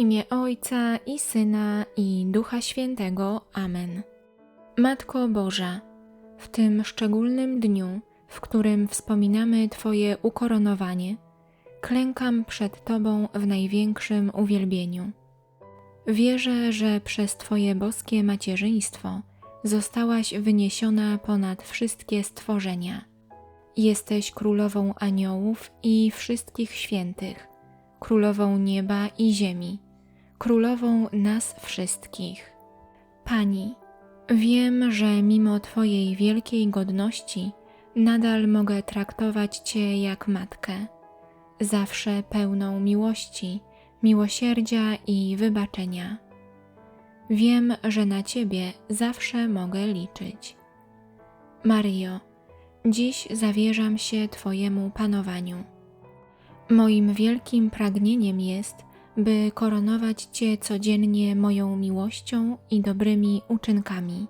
imię Ojca i Syna i Ducha Świętego. Amen. Matko Boża, w tym szczególnym dniu, w którym wspominamy Twoje ukoronowanie, klękam przed Tobą w największym uwielbieniu. Wierzę, że przez Twoje boskie macierzyństwo zostałaś wyniesiona ponad wszystkie stworzenia. Jesteś królową aniołów i wszystkich świętych, królową nieba i ziemi, królową nas wszystkich. Pani, wiem, że mimo Twojej wielkiej godności nadal mogę traktować Cię jak matkę, zawsze pełną miłości, miłosierdzia i wybaczenia. Wiem, że na Ciebie zawsze mogę liczyć. Mario, dziś zawierzam się Twojemu panowaniu. Moim wielkim pragnieniem jest, by koronować Cię codziennie moją miłością i dobrymi uczynkami.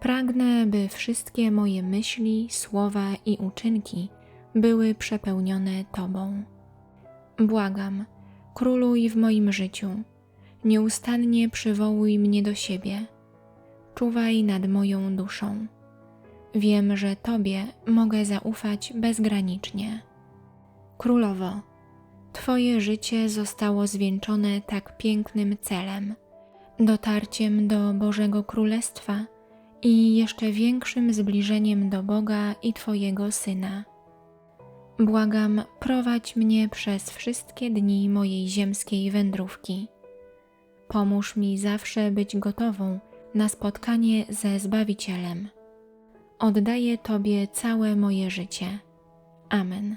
Pragnę, by wszystkie moje myśli, słowa i uczynki były przepełnione Tobą. Błagam, króluj w moim życiu, nieustannie przywołuj mnie do siebie, czuwaj nad moją duszą. Wiem, że Tobie mogę zaufać bezgranicznie. Królowo, Twoje życie zostało zwieńczone tak pięknym celem dotarciem do Bożego Królestwa i jeszcze większym zbliżeniem do Boga i Twojego Syna. Błagam, prowadź mnie przez wszystkie dni mojej ziemskiej wędrówki. Pomóż mi zawsze być gotową na spotkanie ze Zbawicielem. Oddaję Tobie całe moje życie. Amen.